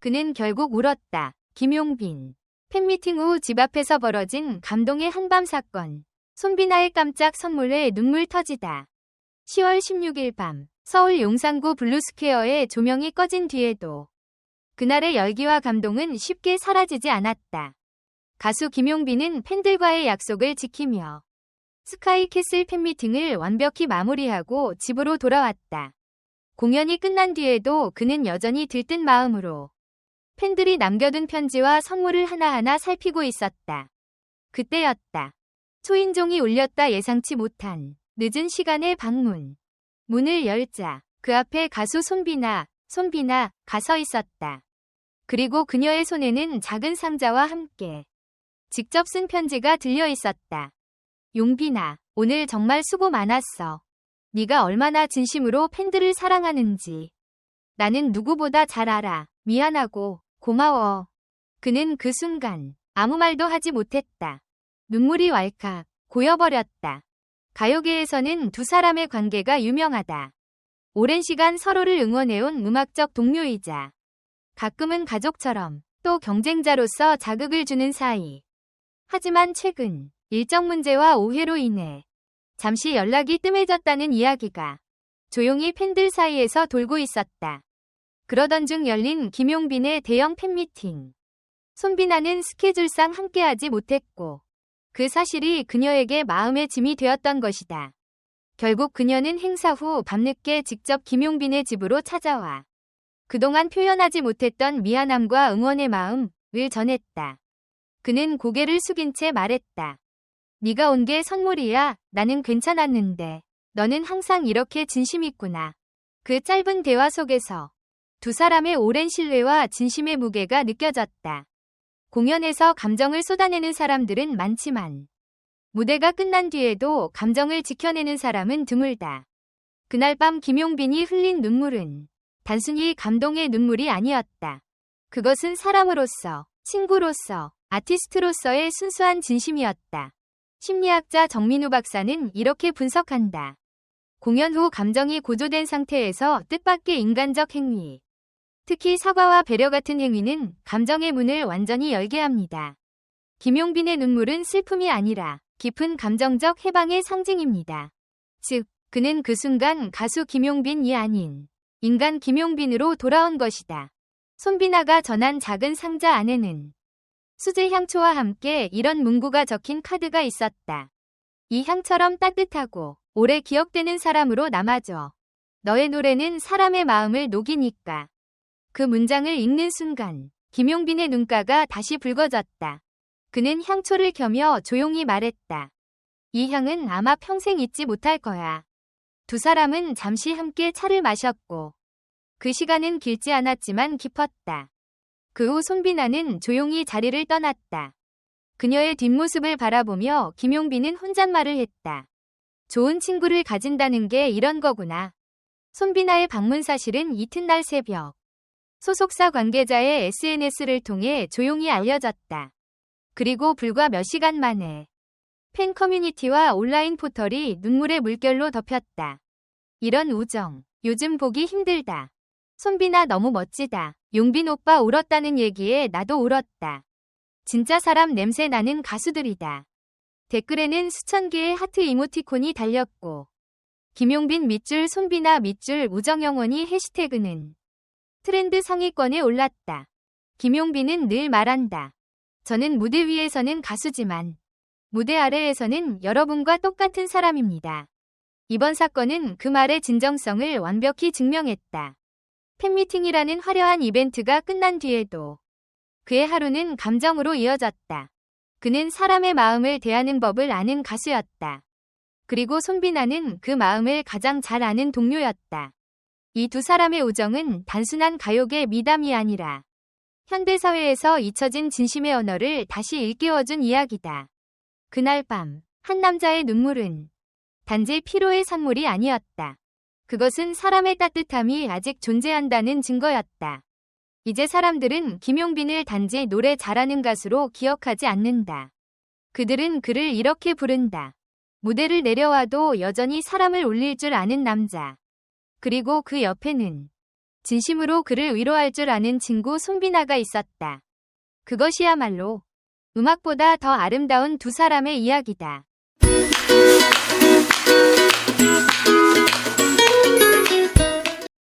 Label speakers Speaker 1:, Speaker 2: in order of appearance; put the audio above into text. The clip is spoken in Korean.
Speaker 1: 그는 결국 울었다. 김용빈. 팬미팅 후 집 앞에서 벌어진 감동의 한밤 사건. 손비나의 깜짝 선물에 눈물 터지다. 10월 16일 밤, 서울 용산구 블루스퀘어의 조명이 꺼진 뒤에도 그날의 열기와 감동은 쉽게 사라지지 않았다. 가수 김용빈은 팬들과의 약속을 지키며 스카이캐슬 팬미팅을 완벽히 마무리하고 집으로 돌아왔다. 공연이 끝난 뒤에도 그는 여전히 들뜬 마음으로 팬들이 남겨둔 편지와 선물을 하나하나 살피고 있었다. 그때였다. 초인종이 울렸다 예상치 못한 늦은 시간의 방문. 문을 열자 그 앞에 가수 손비나, 손비나 가서 있었다. 그리고 그녀의 손에는 작은 상자와 함께 직접 쓴 편지가 들려 있었다. 용빈아, 오늘 정말 수고 많았어. 네가 얼마나 진심으로 팬들을 사랑하는지. 나는 누구보다 잘 알아. 미안하고 고마워. 그는 그 순간 아무 말도 하지 못했다. 눈물이 왈칵 고여버렸다. 가요계에서는 두 사람의 관계가 유명하다. 오랜 시간 서로를 응원해온 음악적 동료이자 가끔은 가족처럼 또 경쟁자로서 자극을 주는 사이. 하지만 최근 일정 문제와 오해로 인해 잠시 연락이 뜸해졌다는 이야기가 조용히 팬들 사이에서 돌고 있었다. 그러던 중 열린 김용빈의 대형 팬미팅. 손비나는 스케줄상 함께하지 못했고 그 사실이 그녀에게 마음의 짐이 되었던 것이다. 결국 그녀는 행사 후 밤늦게 직접 김용빈의 집으로 찾아와 그동안 표현하지 못했던 미안함과 응원의 마음을 전했다. 그는 고개를 숙인 채 말했다. 네가 온 게 선물이야. 나는 괜찮았는데. 너는 항상 이렇게 진심 있구나. 그 짧은 대화 속에서 두 사람의 오랜 신뢰와 진심의 무게가 느껴졌다. 공연에서 감정을 쏟아내는 사람들은 많지만 무대가 끝난 뒤에도 감정을 지켜내는 사람은 드물다. 그날 밤 김용빈이 흘린 눈물은 단순히 감동의 눈물이 아니었다. 그것은 사람으로서, 친구로서, 아티스트로서의 순수한 진심이었다. 심리학자 정민우 박사는 이렇게 분석한다. 공연 후 감정이 고조된 상태에서 뜻밖의 인간적 행위, 특히 사과와 배려 같은 행위는 감정의 문을 완전히 열게 합니다. 김용빈의 눈물은 슬픔이 아니라 깊은 감정적 해방의 상징입니다. 즉, 그는 그 순간 가수 김용빈이 아닌 인간 김용빈으로 돌아온 것이다. 손비나가 전한 작은 상자 안에는 수제 향초와 함께 이런 문구가 적힌 카드가 있었다. 이 향처럼 따뜻하고 오래 기억되는 사람으로 남아줘. 너의 노래는 사람의 마음을 녹이니까. 그 문장을 읽는 순간 김용빈의 눈가가 다시 붉어졌다. 그는 향초를 켜며 조용히 말했다. 이 향은 아마 평생 잊지 못할 거야. 두 사람은 잠시 함께 차를 마셨고 그 시간은 길지 않았지만 깊었다. 그 후 손비나는 조용히 자리를 떠났다. 그녀의 뒷모습을 바라보며 김용빈은 혼잣말을 했다. 좋은 친구를 가진다는 게 이런 거구나. 손비나의 방문 사실은 이튿날 새벽 소속사 관계자의 SNS를 통해 조용히 알려졌다. 그리고 불과 몇 시간 만에 팬 커뮤니티와 온라인 포털이 눈물의 물결로 덮였다. 이런 우정, 요즘 보기 힘들다. 손비나 너무 멋지다. 용빈 오빠 울었다는 얘기에 나도 울었다. 진짜 사람 냄새 나는 가수들이다. 댓글에는 수천 개의 하트 이모티콘이 달렸고 김용빈 밑줄 손비나 밑줄 우정 영원히 해시태그는 트렌드 상위권에 올랐다. 김용빈은 늘 말한다. 저는 무대 위에서는 가수지만 무대 아래에서는 여러분과 똑같은 사람입니다. 이번 사건은 그 말의 진정성을 완벽히 증명했다. 팬미팅이라는 화려한 이벤트가 끝난 뒤에도 그의 하루는 감정으로 이어졌다. 그는 사람의 마음을 대하는 법을 아는 가수였다. 그리고 손비나는 그 마음을 가장 잘 아는 동료였다. 이 두 사람의 우정은 단순한 가요계 미담이 아니라 현대사회에서 잊혀진 진심의 언어를 다시 일깨워준 이야기다. 그날 밤, 한 남자의 눈물은 단지 피로의 산물이 아니었다. 그것은 사람의 따뜻함이 아직 존재한다는 증거였다. 이제 사람들은 김용빈을 단지 노래 잘하는 가수로 기억하지 않는다. 그들은 그를 이렇게 부른다. 무대를 내려와도 여전히 사람을 울릴 줄 아는 남자. 그리고 그 옆에는 진심으로 그를 위로할 줄 아는 친구 손비나가 있었다. 그것이야말로 음악보다 더 아름다운 두 사람의 이야기다.